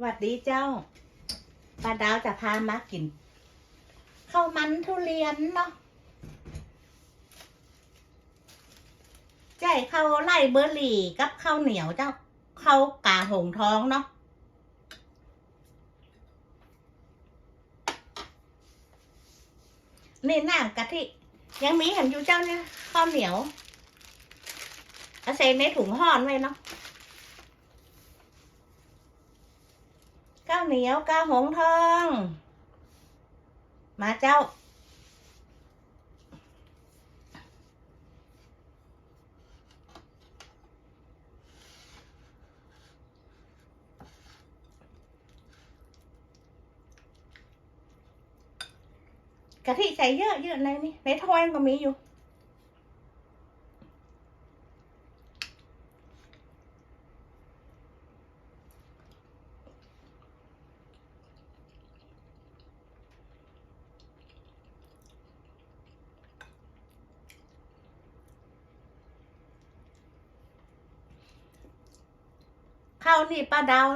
หวัดดีเจ้าป้าดาวจะพามากินข้าวมันทุเรียนเนาะใจข้าวไล่เบอร์รี่กับข้าวเหนียวเจ้าข้าวกาหงท้องเนาะนี่น้ำกะทิยังมีเห็นอยู่เจ้าเนี่ยข้าวเหนียวเอาใส่ในถุงห่อนไว้เนาะ ข้าว เหนียวกาหงทอง มาเจ้า กะทิใส่เยอะเยอะในนี่ในถ้วยก็มีอยู่ ข้าวนี่ป้าดาว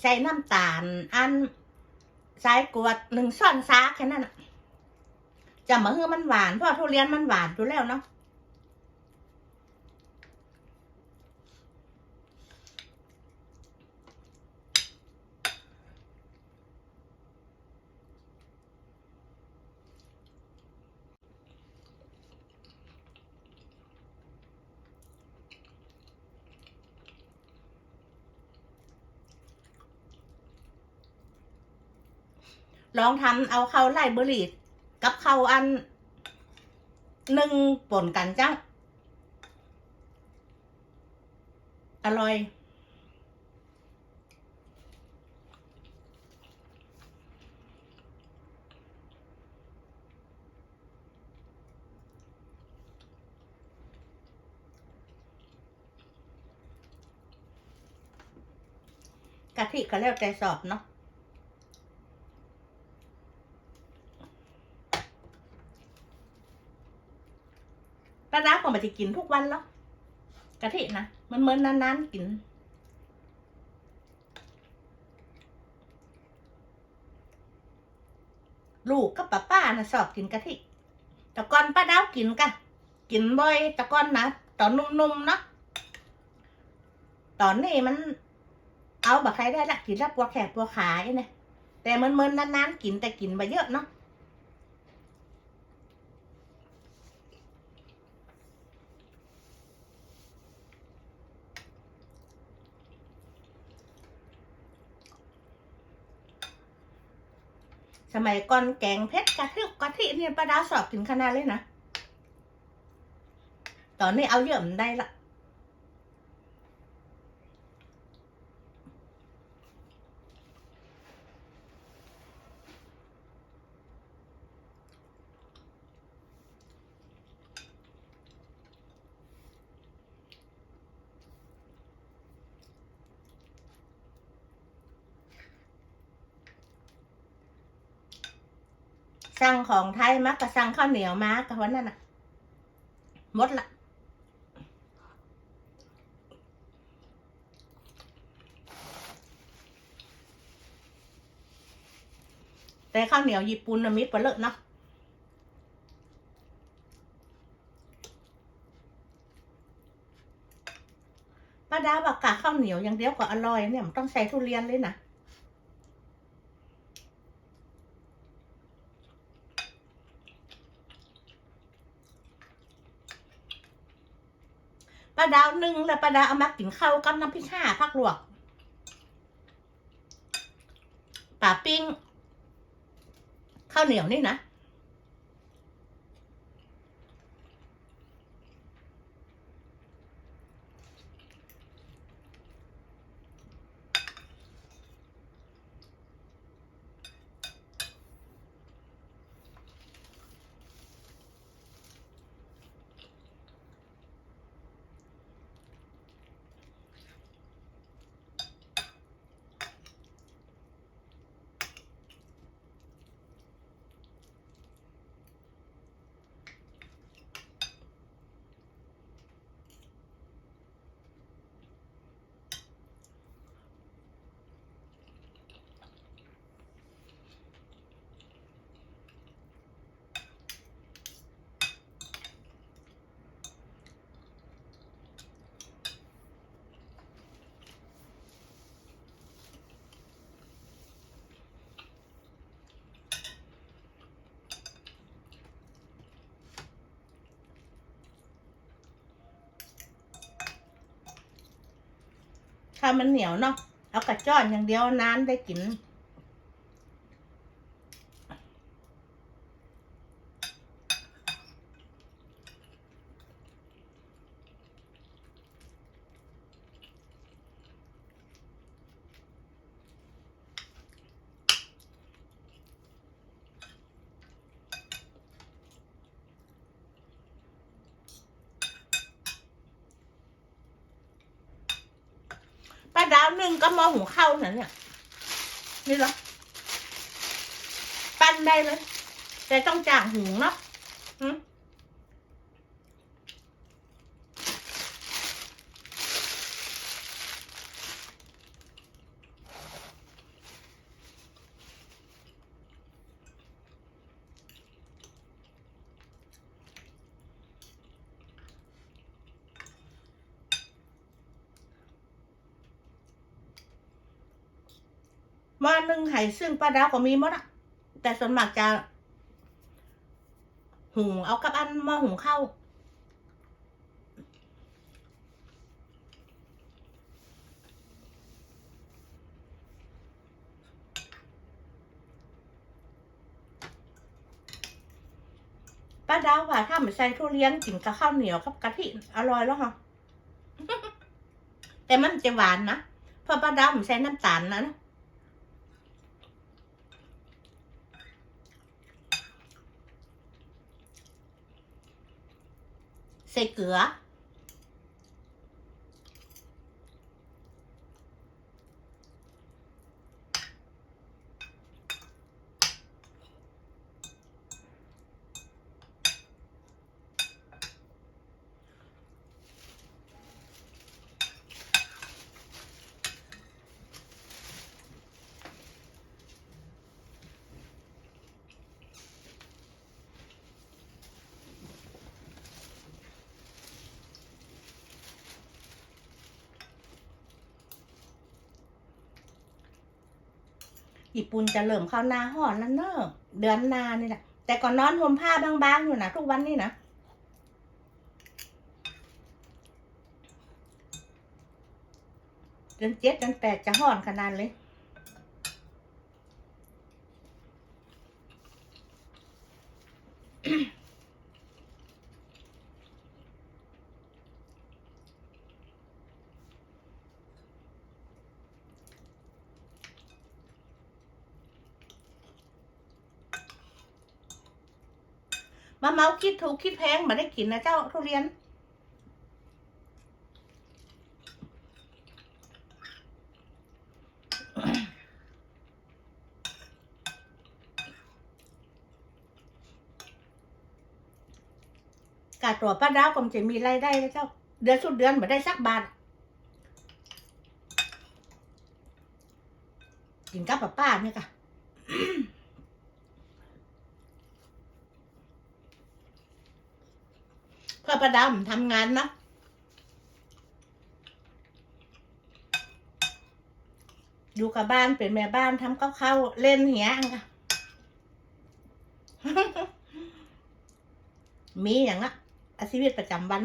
ใส่น้ำตาล อันสายกวดหนึ่งซ่อนซาแค่นั้นจะมาคือมันหวานเพราะทุเรียนมันหวานอยู่แล้วเนาะ ลองทำเอาข้าวไล่เบอร์รี่กับข้าวอันหนึ่งป่นกันจ้าอร่อย กะทิก็แล้วแต่สอบเนาะ ป้าดาก็ ไม่ได้กินทุกวันแล้วกะทินะมันเหมือนนานๆกิน ลูกกับป้าป้านะชอบกินกะทิแต่ก่อนป้าดาวกินกะกินบ่อยแต่ก่อนนะตอนนุ่มๆเนาะตอนนี้มัน เอาบักใครได้ละกินแล้วปวดแขนปวดขาไอ้เนี่ยแต่มันเมินๆนานๆกินแต่กินไปเยอะเนาะ สมัยก่อนแกงเพชรกะทิกะทิเนี่ยป้าดาวสอบกินขนาดเลยนะ ตอนนี้เอาเยอะมันได้ละ สั่งของไทยมากกับสั่งข้าวเหนียวมากับวันนั้นน่ะหมดละแต่ข้าวเหนียวญี่ปุ่นน่ะมิดไปเลอะเนาะป้าดาวบอกกะข้าวเหนียวอย่างเดียวก็อร่อยเนี่ยมันต้องใส่ทุเรียนเลยนะ ปลาดาวนึ่งแล้วปลาดาวเอามากินข้าวกับน้ำพริกข่าผักลวกป่าปิ้งข้าวเหนียวนี่นะ ถ้ามันเหนียวเนาะเอากระจ้อนอย่างเดียวนานได้กิน ป้า ดาวนึ่งก็มอหุงข้าวนั่นเนี่ยนี่เหรอปั้นได้เลย แต่ต้องจ่างหุงเนาะ ม้อนึ่งไห่ซึ่งป้าดาวก็มีหมดอะแต่ส่วนมากจะหุงเอากับอันหม้อหุงข้าวป้าดาวว่าถ้ามันใส่ทุเรียนกินกับข้าวเหนียวกับกะทิอร่อยแล้วค่ะแต่มันจะหวานนะเพราะป้าดาวมันใส่น้ำตาลนะใส่ เกลื ญี่ปุ่นจะเริ่มเข้าหน้าห่อนแล้วเนอะเดือนนานี่แหละแต่ก่อนนอนห่มผ้าบางๆอยู่นะทุกวันนี่นะเดือนเจ็ดเดือนแปดจะห่อนขนาดเลย มาเมาคิดถูกคิดแพงมาได้กินนะเจ้าทุเรียน กาตัวป้าดาวก็จะมีรายได้นะเจ้า เดือนสุดเดือนมาได้สักบาทกินกับป้าป้าเนี่ยค่ะ เพื่อประดำทำงานนะอยู่กับบ้านเป็นแม่บ้านทำกับข้าวเล่นเหี้ยงมีอย่างละอาชีวิตประจำวัน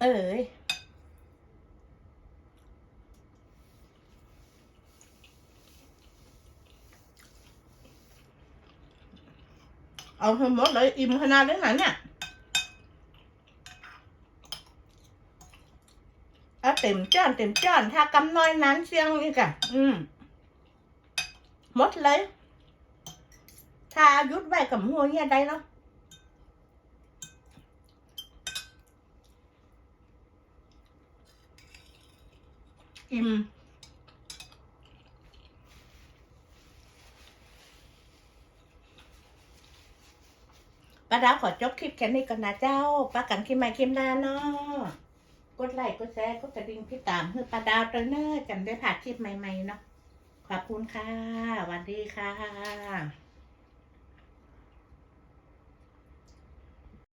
เอ้ย เอาทั้งหมดเลยอิ่มขนาดนี้ไหนเนี่ยเอาเต็มจ้านเต็มจ้านถ้ากำน้อยนั้นเชียงนี่กันอืมหมดเลย ถ้ายุดไว้กับหัวเนี่ยได้เนาะอิ่ม ป้าดาวขอจบคลิปแค่นี้ก่อนนะเจ้าป้ากันคลิปใหม่คลิปหน้าเนาะกดไลค์กดแชร์กดกระดิ่งพี่ตามเพื่อป้าดาวตัวเนอร์จำได้ผ่านคลิปใหม่ๆเนาะขอบคุณค่ะสวัสดีค่ะ